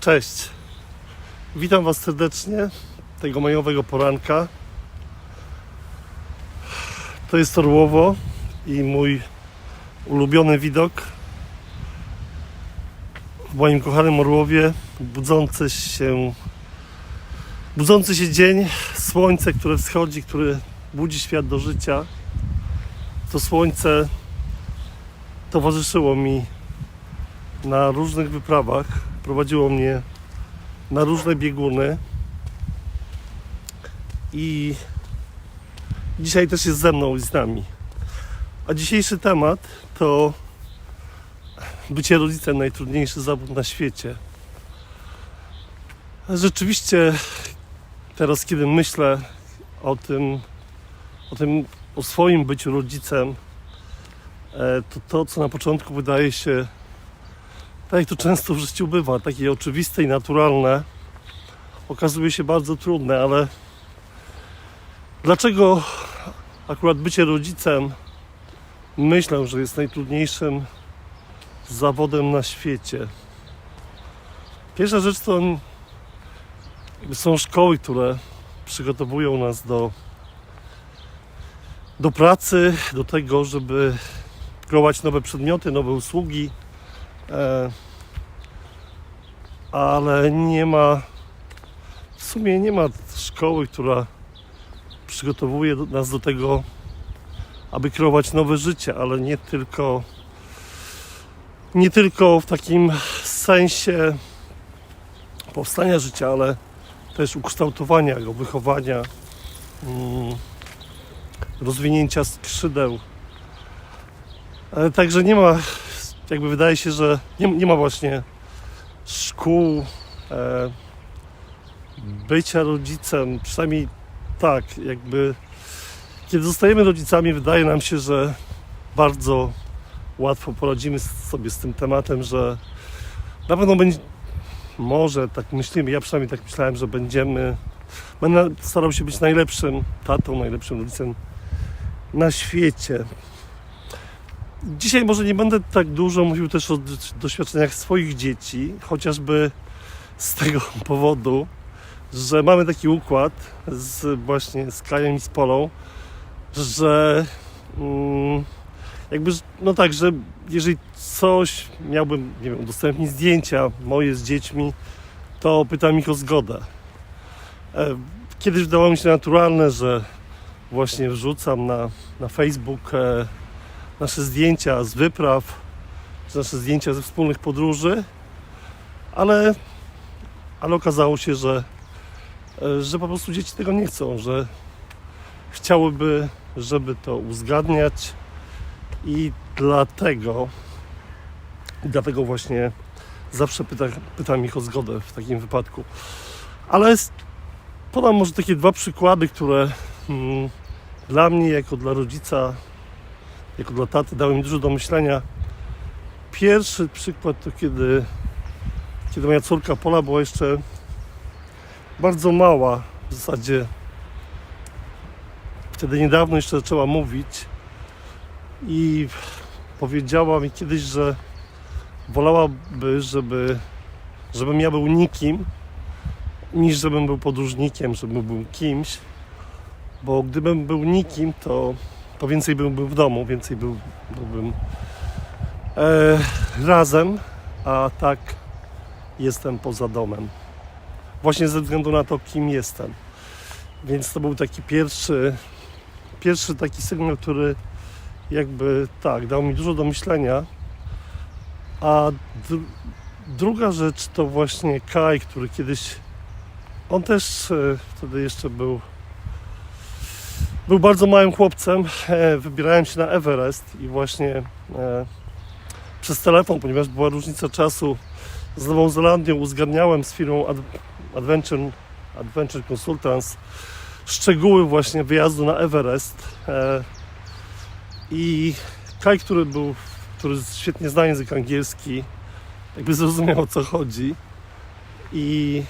Cześć. Witam Was serdecznie tego majowego poranka. To jest Orłowo i mój ulubiony widok w moim kochanym Orłowie budzący się budzący się dzień, słońce, które wschodzi, które budzi świat do życia. To słońce towarzyszyło mi na różnych wyprawach, prowadziło mnie na różne bieguny i dzisiaj też jest ze mną i z nami. A dzisiejszy temat to bycie rodzicem najtrudniejszy zawód na świecie. Rzeczywiście teraz kiedy myślę o tym, o tym, o swoim byciu rodzicem, e, to to, co na początku wydaje się tak jak to często w życiu bywa, takie oczywiste i naturalne, okazuje się bardzo trudne, ale dlaczego akurat bycie rodzicem myślę, że jest najtrudniejszym zawodem na świecie? Pierwsza rzecz to są szkoły, które przygotowują nas do, do pracy, do tego, żeby kreować nowe przedmioty, nowe usługi, ale nie ma w sumie nie ma szkoły, która przygotowuje nas do tego, aby kreować nowe życie, ale nie tylko nie tylko w takim sensie powstania życia, ale też ukształtowania go, wychowania, mm, rozwinięcia skrzydeł. E, Także nie ma jakby wydaje się, że nie, nie ma właśnie szkół e, bycia rodzicem, przynajmniej tak, jakby kiedy zostajemy rodzicami, wydaje nam się, że bardzo łatwo poradzimy sobie z tym tematem, że na pewno będzie, może tak myślimy, ja przynajmniej tak myślałem, że będziemy, będę starał się być najlepszym tatą, najlepszym rodzicem na świecie. Dzisiaj może nie będę tak dużo mówił też o doświadczeniach swoich dzieci, chociażby z tego powodu, że mamy taki układ z właśnie z Kajem i z Polą, że mm, jakby, no tak, że jeżeli coś miałbym, nie wiem, udostępnić zdjęcia moje z dziećmi, to pytam ich o zgodę. E, Kiedyś wydawało mi się naturalne, że właśnie wrzucam na, na Facebook nasze zdjęcia z wypraw, czy nasze zdjęcia ze wspólnych podróży, ale, ale okazało się, że, e, że po prostu dzieci tego nie chcą, że chciałyby, żeby to uzgadniać i dlatego dlatego właśnie zawsze pyta, pytam ich o zgodę w takim wypadku. Ale podam może takie dwa przykłady, które mm, dla mnie, jako dla rodzica, jako dla taty dały mi dużo do myślenia. Pierwszy przykład to kiedy, kiedy moja córka Pola była jeszcze bardzo mała, w zasadzie wtedy niedawno jeszcze zaczęła mówić i powiedziała mi kiedyś, że wolałaby, żeby, żebym ja był nikim, niż żebym był podróżnikiem, żebym był kimś, bo gdybym był nikim, to to więcej byłbym w domu, więcej był, byłbym e, razem, a tak jestem poza domem. Właśnie ze względu na to, kim jestem. Więc to był taki pierwszy, pierwszy taki sygnał, który jakby tak, dał mi dużo do myślenia. A dru- druga rzecz to właśnie Kai, który kiedyś, on też e, wtedy jeszcze był był bardzo małym chłopcem. E, wybierałem się na Everest i właśnie e, przez telefon, ponieważ była różnica czasu z Nową Zelandią, uzgadniałem z firmą Ad- Adventure, Adventure Consultants szczegóły właśnie wyjazdu na Everest. E, I Kai, który był, który świetnie zna język angielski, jakby zrozumiał o co chodzi. I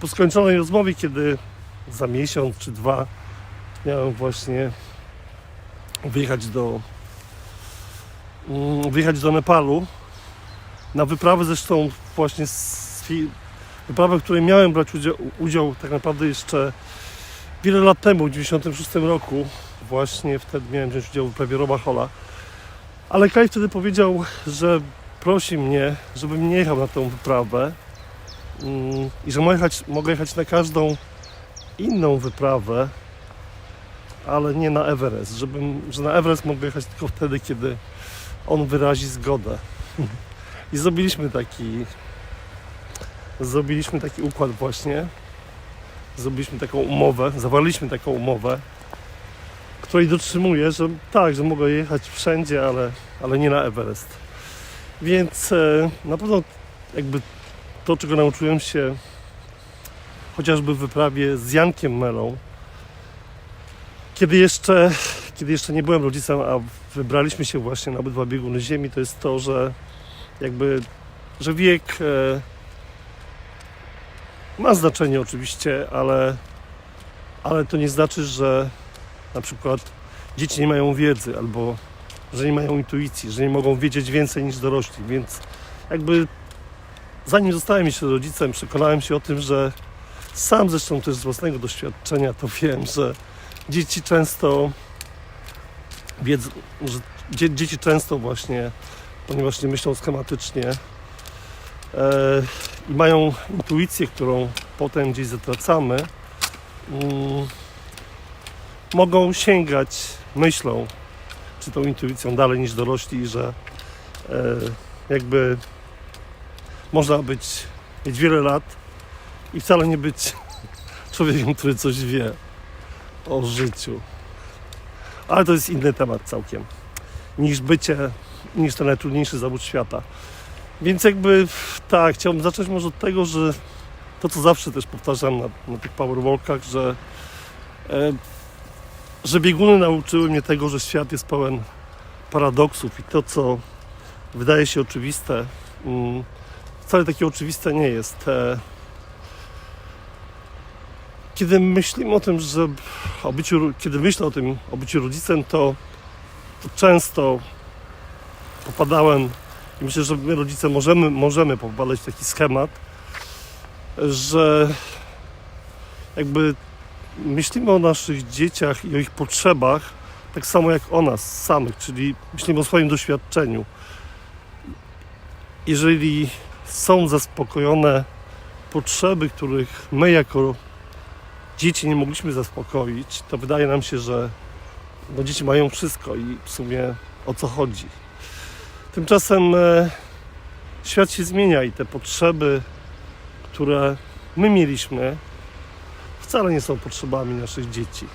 po skończonej rozmowie, kiedy za miesiąc czy dwa miałem właśnie wyjechać do mm, wyjechać do Nepalu na wyprawę zresztą właśnie z wyprawę, w której miałem brać udział, udział tak naprawdę jeszcze wiele lat temu, w 96 roku. Właśnie wtedy miałem wziąć udział w wyprawie Roba Hola. Ale Kaj wtedy powiedział, że prosi mnie, żebym nie jechał na tą wyprawę mm, i że mogę jechać, mogę jechać na każdą inną wyprawę, ale nie na Everest. Żebym, że na Everest mogę jechać tylko wtedy, kiedy on wyrazi zgodę. I zrobiliśmy taki zrobiliśmy taki układ właśnie. Zrobiliśmy taką umowę, zawarliśmy taką umowę, której dotrzymuję, że tak, że mogę jechać wszędzie, ale, ale nie na Everest. Więc e, na pewno jakby to, czego nauczyłem się chociażby w wyprawie z Jankiem Melą, kiedy jeszcze, kiedy jeszcze nie byłem rodzicem, a wybraliśmy się właśnie na obydwa bieguny ziemi, to jest to, że jakby, że wiek e, ma znaczenie oczywiście, ale, ale to nie znaczy, że na przykład dzieci nie mają wiedzy albo że nie mają intuicji, że nie mogą wiedzieć więcej niż dorośli, więc jakby zanim zostałem jeszcze rodzicem, przekonałem się o tym, że sam zresztą też z własnego doświadczenia to wiem, że dzieci często wiedzą, że dzie, dzieci często właśnie, ponieważ nie myślą schematycznie e, i mają intuicję, którą potem gdzieś zatracamy, mm, mogą sięgać myślą czy tą intuicją dalej niż dorośli, że e, jakby można być, mieć wiele lat i wcale nie być człowiekiem, który coś wie o życiu. Ale to jest inny temat całkiem niż bycie, niż ten najtrudniejszy zawód świata. Więc jakby tak, chciałbym zacząć może od tego, że to co zawsze też powtarzam na, na tych powerwalkach, że e, że bieguny nauczyły mnie tego, że świat jest pełen paradoksów i to, co wydaje się oczywiste, mm, wcale takie oczywiste nie jest. E, Kiedy myślimy o tym, że o byciu, kiedy myślę o tym, o byciu rodzicem, to, to często popadałem i myślę, że my rodzice możemy, możemy popadać w taki schemat, że jakby myślimy o naszych dzieciach i o ich potrzebach tak samo jak o nas samych, czyli myślimy o swoim doświadczeniu. Jeżeli są zaspokojone potrzeby, których my jako dzieci nie mogliśmy zaspokoić, to wydaje nam się, że no, dzieci mają wszystko i w sumie o co chodzi. Tymczasem e, świat się zmienia i te potrzeby, które my mieliśmy, wcale nie są potrzebami naszych dzieci.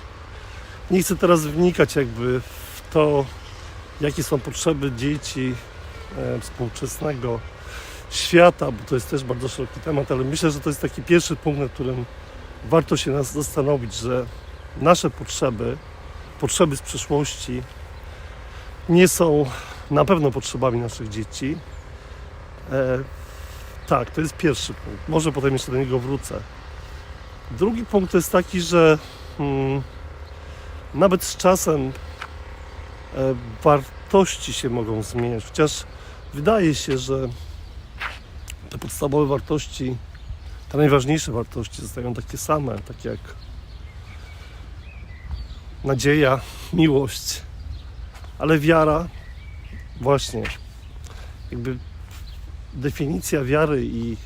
Nie chcę teraz wnikać jakby w to, jakie są potrzeby dzieci e, współczesnego świata, bo to jest też bardzo szeroki temat, ale myślę, że to jest taki pierwszy punkt, na którym warto się nas zastanowić, że nasze potrzeby, potrzeby z przeszłości nie są na pewno potrzebami naszych dzieci. E, tak, to jest pierwszy punkt. Może potem jeszcze do niego wrócę. Drugi punkt to jest taki, że mm, nawet z czasem e, wartości się mogą zmieniać, chociaż wydaje się, że te podstawowe wartości, najważniejsze wartości zostają takie same, takie jak nadzieja, miłość, ale wiara, właśnie, jakby definicja wiary i,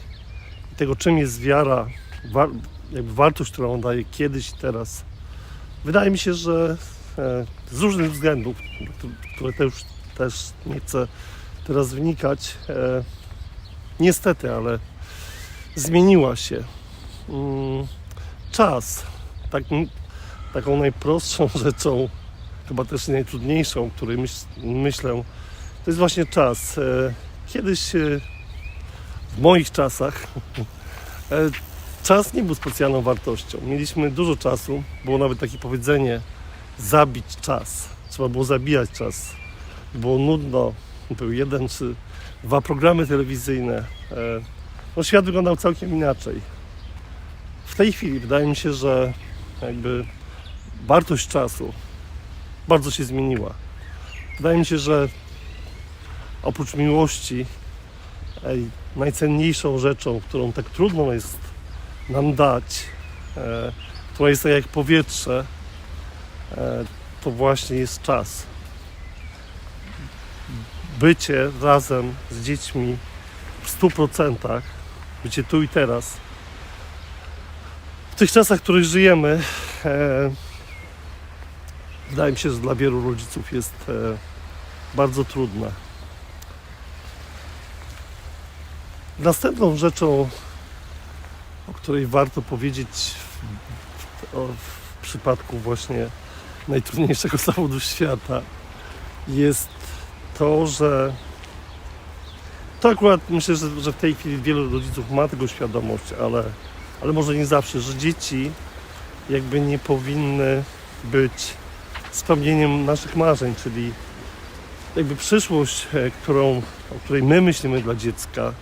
tego, czym jest wiara, wa, jakby wartość, którą on daje kiedyś i teraz, wydaje mi się, że e, z różnych względów, które też, też nie chcę teraz wnikać, e, niestety, ale zmieniła się. Mm, czas, tak, taką najprostszą rzeczą, chyba też najtrudniejszą, której myśl, myślę, to jest właśnie czas. E, Kiedyś e, w moich czasach e, czas nie był specjalną wartością. Mieliśmy dużo czasu, było nawet takie powiedzenie zabić czas. Trzeba było zabijać czas. Było nudno, był jeden czy dwa programy telewizyjne. No, świat wyglądał całkiem inaczej. W tej chwili wydaje mi się, że jakby wartość czasu bardzo się zmieniła. Wydaje mi się, że oprócz miłości Ej, najcenniejszą rzeczą, którą tak trudno jest nam dać, e, która jest tak jak powietrze, e, to właśnie jest czas. Bycie razem z dziećmi w 100%, bycie tu i teraz. W tych czasach, w których żyjemy, e, wydaje mi się, że dla wielu rodziców jest e, bardzo trudne. Następną rzeczą, o której warto powiedzieć w, w przypadku właśnie najtrudniejszego zawodu świata, jest to, że to akurat myślę, że, że w tej chwili wielu rodziców ma tego świadomość, ale, ale może nie zawsze, że dzieci jakby nie powinny być spełnieniem naszych marzeń, czyli jakby przyszłość, e, którą, o której my myślimy dla dziecka,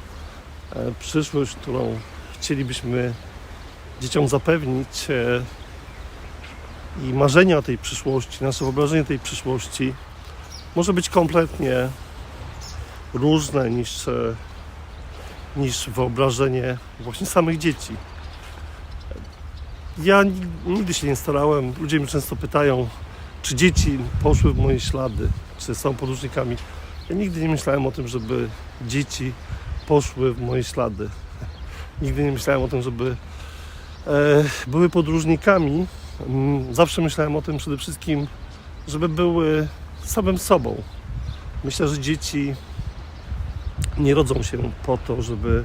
e, przyszłość, którą chcielibyśmy dzieciom zapewnić e, i marzenia o tej przyszłości, nasze wyobrażenie tej przyszłości może być kompletnie różne niż, e, niż wyobrażenie właśnie samych dzieci. Ja ni- nigdy się nie starałem, ludzie mnie często pytają, czy dzieci poszły w moje ślady, czy są podróżnikami. Ja nigdy nie myślałem o tym, żeby dzieci poszły w moje ślady. Nigdy nie myślałem o tym, żeby e, były podróżnikami. Mm, Zawsze myślałem o tym przede wszystkim, żeby były samym sobą. Myślę, że dzieci nie rodzą się po to, żeby,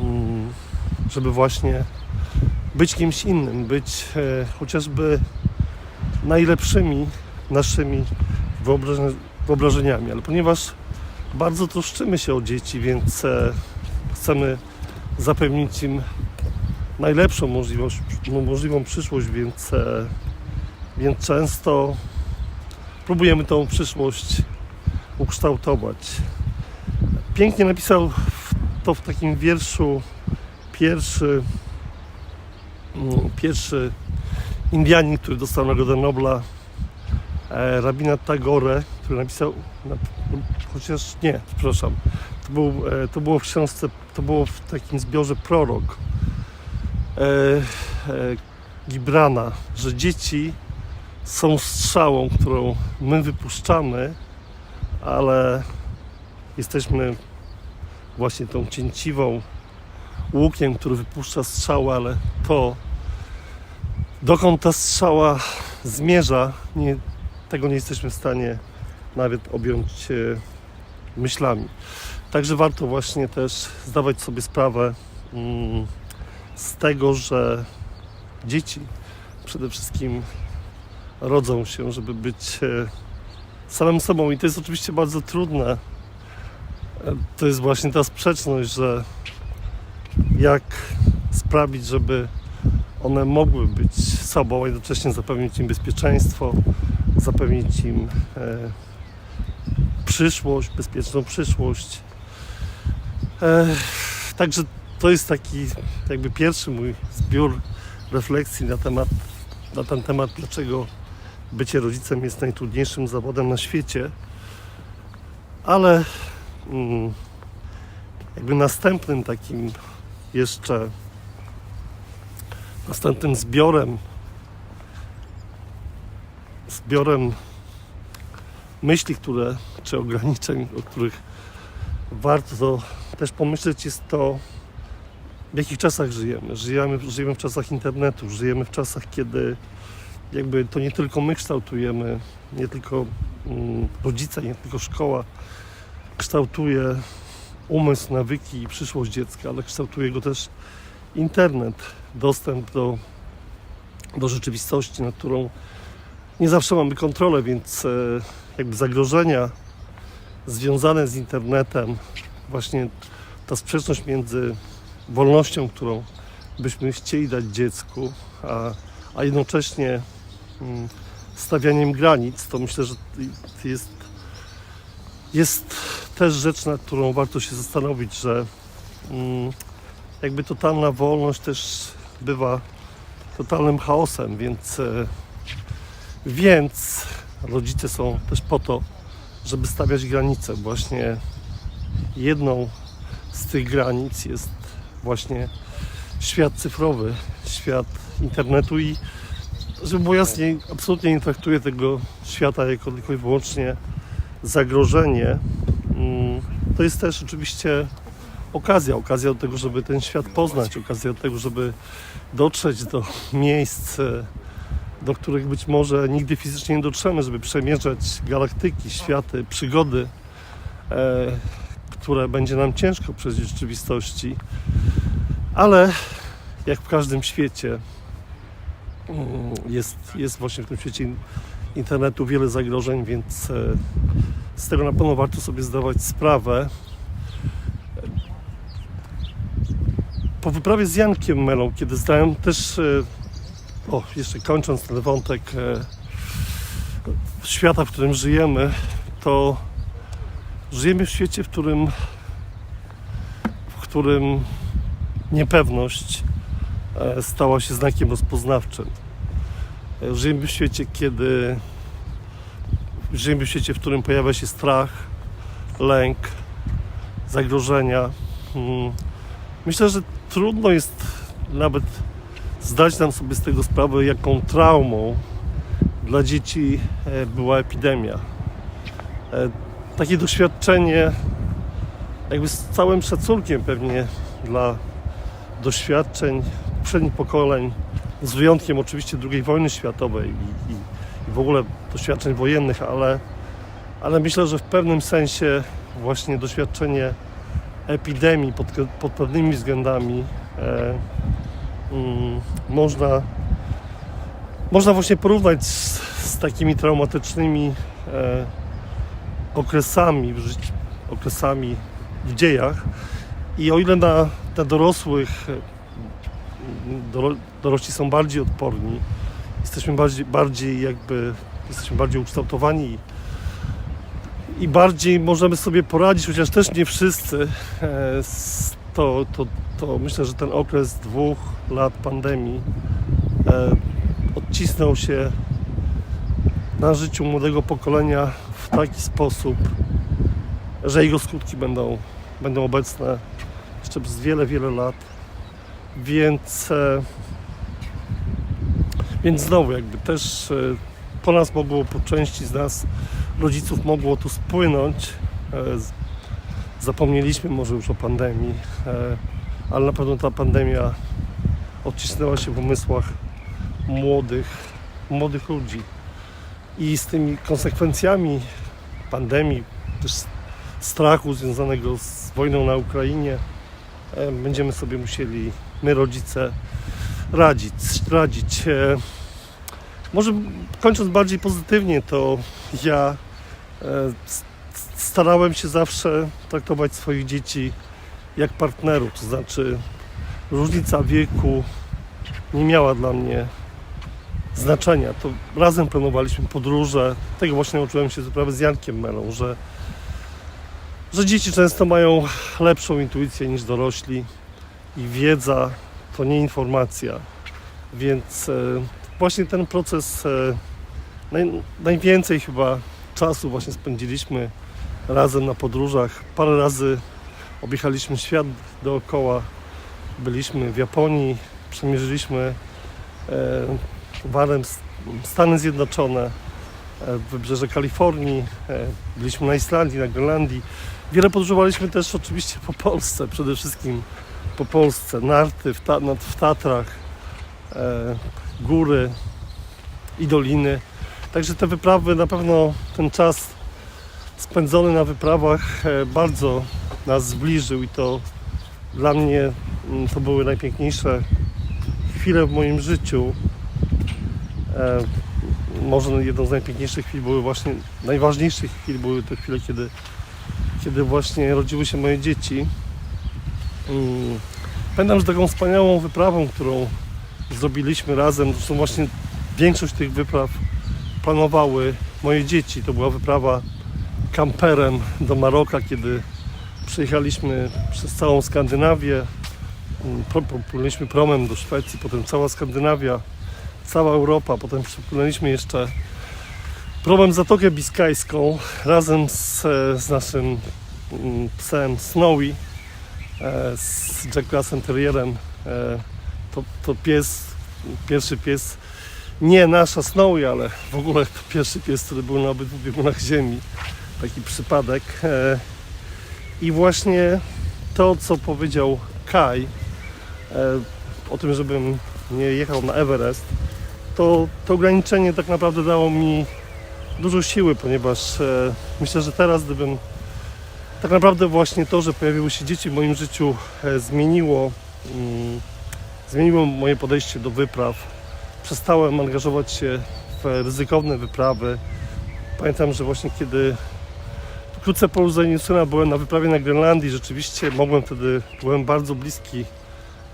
mm, żeby właśnie być kimś innym, być e, chociażby najlepszymi naszymi wyobrażeniami, ale ponieważ bardzo troszczymy się o dzieci, więc e, chcemy zapewnić im najlepszą możliwość, no, możliwą przyszłość, więc, e, więc często próbujemy tą przyszłość ukształtować. Pięknie napisał to w takim wierszu pierwszy, mm, pierwszy Indianin, który dostał Nagrodę Nobla, e, rabina Tagore, który napisał, na, chociaż nie, przepraszam, to, był, e, to było w książce, to było w takim zbiorze Prorok e, Gibrana, że dzieci są strzałą, którą my wypuszczamy, ale jesteśmy właśnie tą cięciwą łukiem, który wypuszcza strzałę, ale to dokąd ta strzała zmierza, nie, tego nie jesteśmy w stanie nawet objąć e, myślami. Także warto właśnie też zdawać sobie sprawę mm, z tego, że dzieci przede wszystkim rodzą się, żeby być e, samym sobą i to jest oczywiście bardzo trudne. To jest właśnie ta sprzeczność, że jak sprawić, żeby one mogły być sobą, a jednocześnie zapewnić im bezpieczeństwo, zapewnić im e, przyszłość, bezpieczną przyszłość. E, także to jest taki jakby pierwszy mój zbiór refleksji na temat, na ten temat, dlaczego bycie rodzicem jest najtrudniejszym zawodem na świecie. Ale jakby następnym takim jeszcze następnym zbiorem zbiorem myśli, które, czy ograniczeń, o których warto też pomyśleć jest to, w jakich czasach żyjemy. Żyjemy, żyjemy w czasach internetu, żyjemy w czasach, kiedy jakby to nie tylko my kształtujemy, nie tylko mm, rodzice, nie tylko szkoła kształtuje umysł, nawyki i przyszłość dziecka, ale kształtuje go też internet, dostęp do, do rzeczywistości, nad którą nie zawsze mamy kontrolę, więc e, jakby zagrożenia związane z internetem, właśnie ta sprzeczność między wolnością, którą byśmy chcieli dać dziecku, a, a jednocześnie mm, stawianiem granic, to myślę, że jest, jest też rzecz, nad którą warto się zastanowić, że mm, jakby totalna wolność też bywa totalnym chaosem, więc, e, więc rodzice są też po to, żeby stawiać granice. Właśnie jedną z tych granic jest właśnie świat cyfrowy, świat internetu i żeby było jasniej, absolutnie nie traktuję tego świata jako tylko i wyłącznie zagrożenie. Mm, To jest też oczywiście okazja, okazja do tego, żeby ten świat poznać, okazja do tego, żeby dotrzeć do miejsc, e, do których być może nigdy fizycznie nie dotrzemy, żeby przemierzać galaktyki, światy, przygody, e, które będzie nam ciężko przeżyć w rzeczywistości. Ale jak w każdym świecie, mm, jest, jest właśnie w tym świecie in- internetu wiele zagrożeń, więc e, z tego na pewno warto sobie zdawać sprawę. Po wyprawie z Jankiem Melą, kiedy zdałem też, e, o jeszcze kończąc ten wątek e, świata, w którym żyjemy, to żyjemy w świecie, w którym, w którym niepewność e, stała się znakiem rozpoznawczym. Żyjemy w świecie, kiedy żyjemy w świecie, w którym pojawia się strach, lęk, zagrożenia. Mm. Myślę, że trudno jest nawet zdać nam sobie z tego sprawę, jaką traumą dla dzieci e, była epidemia. E, Takie doświadczenie, jakby z całym szacunkiem pewnie dla doświadczeń poprzednich pokoleń, z wyjątkiem oczywiście II wojny światowej i, i, i w ogóle doświadczeń wojennych, ale, ale myślę, że w pewnym sensie właśnie doświadczenie epidemii pod, pod pewnymi względami e, mm, można, można właśnie porównać z, z takimi traumatycznymi e, okresami w życiu, okresami w dziejach. I o ile na, na dorosłych e, doro, dorośli są bardziej odporni, jesteśmy bardziej, bardziej jakby jesteśmy bardziej ukształtowani i bardziej możemy sobie poradzić, chociaż też nie wszyscy, e, to, to, to myślę, że ten okres dwóch lat pandemii e, odcisnął się na życiu młodego pokolenia w taki sposób, że jego skutki będą, będą obecne jeszcze przez wiele, wiele lat. Więc, e, więc znowu jakby też e, po nas mogło, po części z nas rodziców mogło tu spłynąć. E, Zapomnieliśmy może już o pandemii, e, ale na pewno ta pandemia odcisnęła się w umysłach młodych, młodych ludzi. I z tymi konsekwencjami pandemii, też strachu związanego z wojną na Ukrainie, będziemy sobie musieli, my rodzice, radzić. radzić. E, Może kończąc bardziej pozytywnie, to ja e, starałem się zawsze traktować swoich dzieci jak partnerów, to znaczy różnica wieku nie miała dla mnie znaczenia. To razem planowaliśmy podróże. Tego właśnie nauczyłem się z Jankiem Melą, że, że dzieci często mają lepszą intuicję niż dorośli i wiedza to nie informacja. Więc e, właśnie ten proces e, naj, najwięcej chyba czasu właśnie spędziliśmy razem na podróżach. Parę razy objechaliśmy świat dookoła. Byliśmy w Japonii, przemierzyliśmy e, walem S- Stany Zjednoczone, wybrzeże Kalifornii, byliśmy na Islandii, na Grenlandii. Wiele podróżowaliśmy też oczywiście po Polsce, przede wszystkim po Polsce, narty w, ta, nad, w Tatrach, e, góry i doliny. Także te wyprawy, na pewno ten czas spędzony na wyprawach e, bardzo nas zbliżył i to dla mnie mm, to były najpiękniejsze chwile w moim życiu. E, może jedną z najpiękniejszych chwil były właśnie, najważniejszych chwil były te chwile, kiedy, kiedy właśnie rodziły się moje dzieci. Mm, Pamiętam, że taką wspaniałą wyprawą, którą zrobiliśmy razem, zresztą właśnie większość tych wypraw planowały moje dzieci. To była wyprawa kamperem do Maroka, kiedy przejechaliśmy przez całą Skandynawię. Mm, Popłynęliśmy promem do Szwecji, potem cała Skandynawia, cała Europa, potem przepłynęliśmy jeszcze promem Zatokę Biskajską razem z, z naszym mm, psem Snowy. E, z Jack Russell Terrierem. E, to, to pies, pierwszy pies, nie nasza Snowy, ale w ogóle to pierwszy pies, który był na obydwu biegunach ziemi. Taki przypadek. E, I właśnie to, co powiedział Kai o tym, żebym nie jechał na Everest, to, to ograniczenie tak naprawdę dało mi dużo siły, ponieważ myślę, że teraz gdybym tak naprawdę właśnie to, że pojawiły się dzieci w moim życiu e, zmieniło, mm, zmieniło moje podejście do wypraw. Przestałem angażować się w ryzykowne wyprawy. Pamiętam, że właśnie kiedy wkrótce po urodzeniu syna byłem na wyprawie na Grenlandii, rzeczywiście mogłem wtedy, byłem bardzo bliski,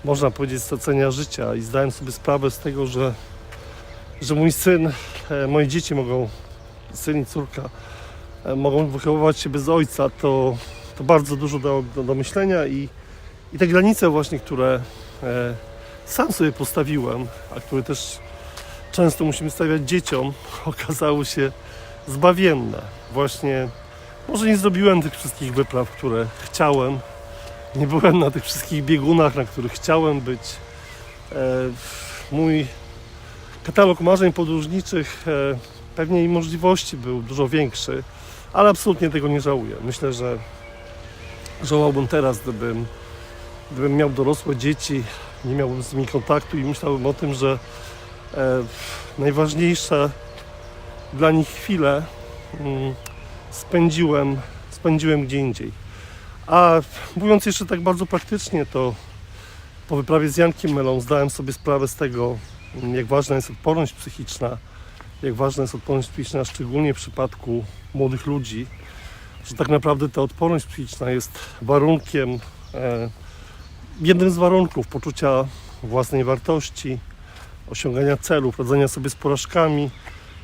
można powiedzieć, stracenia życia i zdałem sobie sprawę z tego, że, że mój syn, e, moje dzieci mogą, syn i córka, mogą wychowywać się bez ojca, to, to bardzo dużo dało do, do myślenia i, i te granice właśnie, które e, sam sobie postawiłem, a które też często musimy stawiać dzieciom, okazały się zbawienne. Właśnie może nie zrobiłem tych wszystkich wypraw, które chciałem. Nie byłem na tych wszystkich biegunach, na których chciałem być. E, mój katalog marzeń podróżniczych, e, pewnie i możliwości był dużo większy, ale absolutnie tego nie żałuję. Myślę, że żałowałbym teraz, gdybym, gdybym miał dorosłe dzieci, nie miałbym z nimi kontaktu i myślałbym o tym, że e, najważniejsze dla nich chwile mm, spędziłem, spędziłem gdzie indziej. A mówiąc jeszcze tak bardzo praktycznie, to po wyprawie z Jankiem Melą zdałem sobie sprawę z tego, mm, jak ważna jest odporność psychiczna, jak ważna jest odporność psychiczna, szczególnie w przypadku młodych ludzi, że tak naprawdę ta odporność psychiczna jest warunkiem, e, jednym z warunków poczucia własnej wartości, osiągania celów, radzenia sobie z porażkami,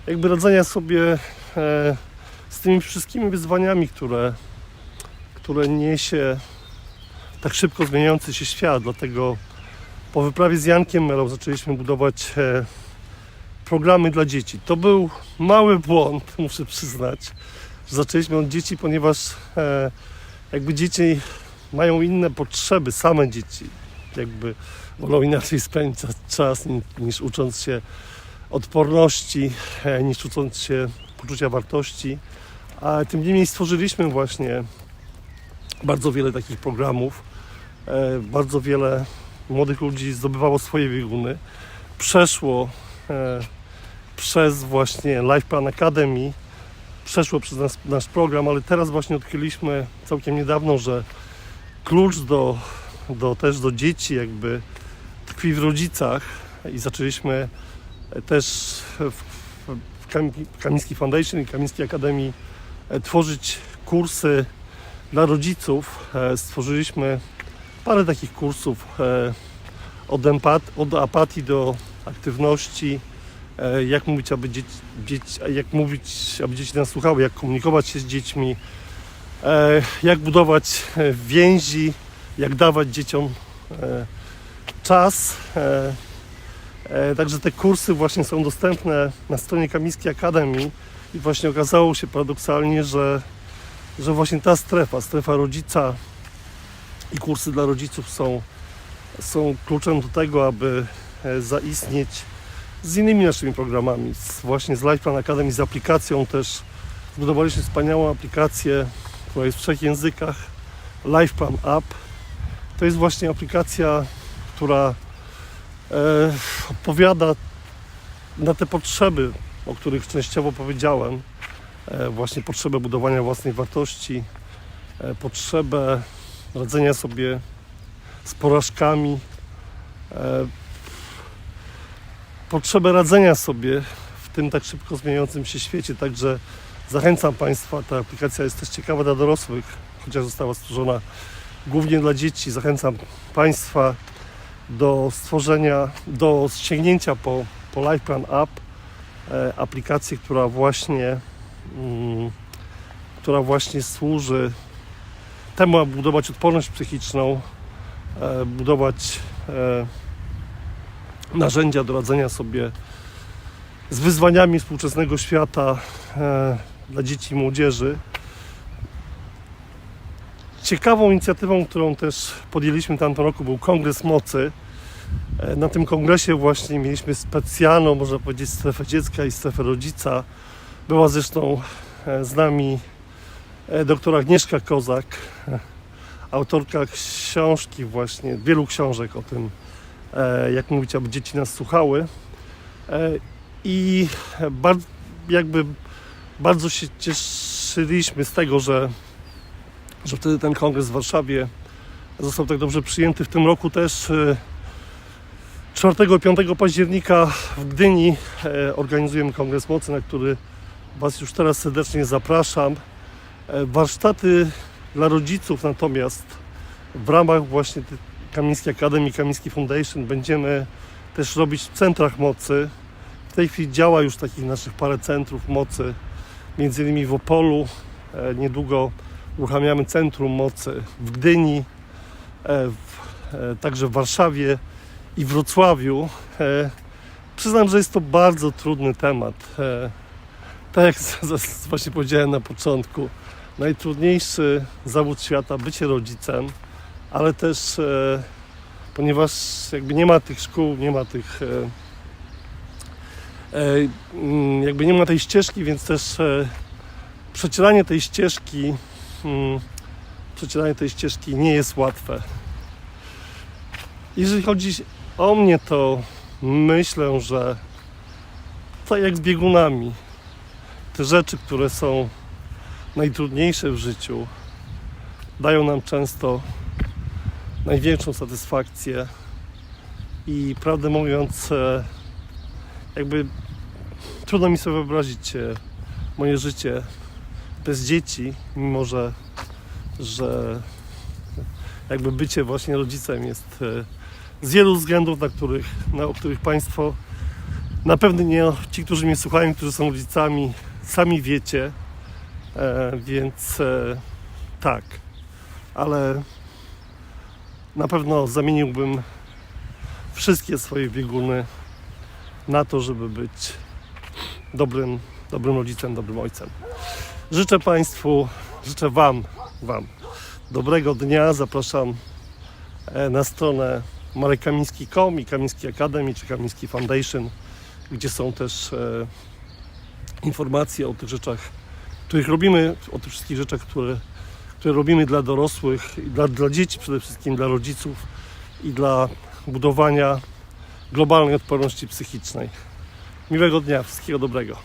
jakby radzenia sobie e, z tymi wszystkimi wyzwaniami, które, które niesie tak szybko zmieniający się świat. Dlatego po wyprawie z Jankiem Melą zaczęliśmy budować e, programy dla dzieci. To był mały błąd, muszę przyznać, zaczęliśmy od dzieci, ponieważ e, jakby dzieci mają inne potrzeby, same dzieci. Jakby wolą inaczej spędzić czas ni- niż ucząc się odporności, e, niż ucząc się poczucia wartości. A tym niemniej stworzyliśmy właśnie bardzo wiele takich programów. E, Bardzo wiele młodych ludzi zdobywało swoje bieguny. Przeszło e, przez właśnie Life Plan Academy, przeszło przez nas, nasz program, ale teraz właśnie odkryliśmy całkiem niedawno, że klucz do, do też do dzieci jakby tkwi w rodzicach i zaczęliśmy też w, w Kam- Kamiński Foundation i Kamińskiej Akademii e, tworzyć kursy dla rodziców. E, Stworzyliśmy parę takich kursów e, od, empat- od apatii do aktywności, jak mówić, aby dzieci, dzieci, jak mówić, aby dzieci nas słuchały, jak komunikować się z dziećmi, e, jak budować e, więzi, jak dawać dzieciom e, czas. E, e, Także te kursy właśnie są dostępne na stronie Kamińskiej Akademii i właśnie okazało się paradoksalnie, że, że właśnie ta strefa, strefa rodzica i kursy dla rodziców są, są kluczem do tego, aby e, zaistnieć z innymi naszymi programami, z, właśnie z Life Plan Academy, z aplikacją też. Zbudowaliśmy wspaniałą aplikację, która jest w trzech językach, Life Plan App. To jest właśnie aplikacja, która e, odpowiada na te potrzeby, o których częściowo powiedziałem. E, właśnie potrzebę budowania własnej wartości, e, potrzebę radzenia sobie z porażkami, e, potrzebę radzenia sobie w tym tak szybko zmieniającym się świecie. Także zachęcam Państwa, ta aplikacja jest też ciekawa dla dorosłych, chociaż została stworzona głównie dla dzieci. Zachęcam Państwa do stworzenia, do sięgnięcia po, po Life Plan App, e, aplikację, która właśnie, mm, która właśnie służy temu, aby budować odporność psychiczną, e, budować e, narzędzia do radzenia sobie z wyzwaniami współczesnego świata e, dla dzieci i młodzieży. Ciekawą inicjatywą, którą też podjęliśmy w tamtym roku był Kongres Mocy. E, Na tym kongresie właśnie mieliśmy specjalną, można powiedzieć, strefę dziecka i strefę rodzica. Była zresztą e, z nami e, doktor Agnieszka Kozak, e, autorka książki właśnie, wielu książek o tym, jak mówić, aby dzieci nas słuchały. E, I jakby bardzo się cieszyliśmy z tego, że, że wtedy ten kongres w Warszawie został tak dobrze przyjęty. W tym roku też e, 4 i 5 października w Gdyni e, organizujemy Kongres Mocy, na który Was już teraz serdecznie zapraszam. E, Warsztaty dla rodziców natomiast w ramach właśnie tej Kamińskiej Akademii, Kamińskiej Foundation będziemy też robić w centrach mocy. W tej chwili działa już takich naszych parę centrów mocy, między innymi w Opolu. E, Niedługo uruchamiamy Centrum Mocy w Gdyni, e, w, e, także w Warszawie i Wrocławiu. Przyznam, że jest to bardzo trudny temat. Tak jak właśnie powiedziałem na początku, najtrudniejszy zawód świata bycie rodzicem, ale też e, ponieważ jakby nie ma tych szkół, nie ma tych e, e, mm, jakby nie ma tej ścieżki, więc też przecieranie tej ścieżki mm, przecieranie tej ścieżki nie jest łatwe. Jeżeli chodzi o mnie, to myślę, że tak jak z biegunami, te rzeczy, które są najtrudniejsze w życiu, dają nam często największą satysfakcję. I prawdę mówiąc, e, jakby trudno mi sobie wyobrazić e, moje życie bez dzieci, mimo że, że jakby bycie właśnie rodzicem jest e, z wielu względów, na których, na, o których Państwo na pewno nie ci, którzy mnie słuchają, którzy są rodzicami, sami wiecie, e, więc e, tak, ale na pewno zamieniłbym wszystkie swoje bieguny na to, żeby być dobrym, dobrym rodzicem, dobrym ojcem. Życzę Państwu, życzę Wam, Wam dobrego dnia. Zapraszam e, na stronę marekkamiński.com i Kamiński Academy czy Kamiński Foundation, gdzie są też e, informacje o tych rzeczach, których robimy, o tych wszystkich rzeczach, które, które robimy dla dorosłych dla, dla dzieci przede wszystkim, dla rodziców i dla budowania globalnej odporności psychicznej. Miłego dnia, wszystkiego dobrego.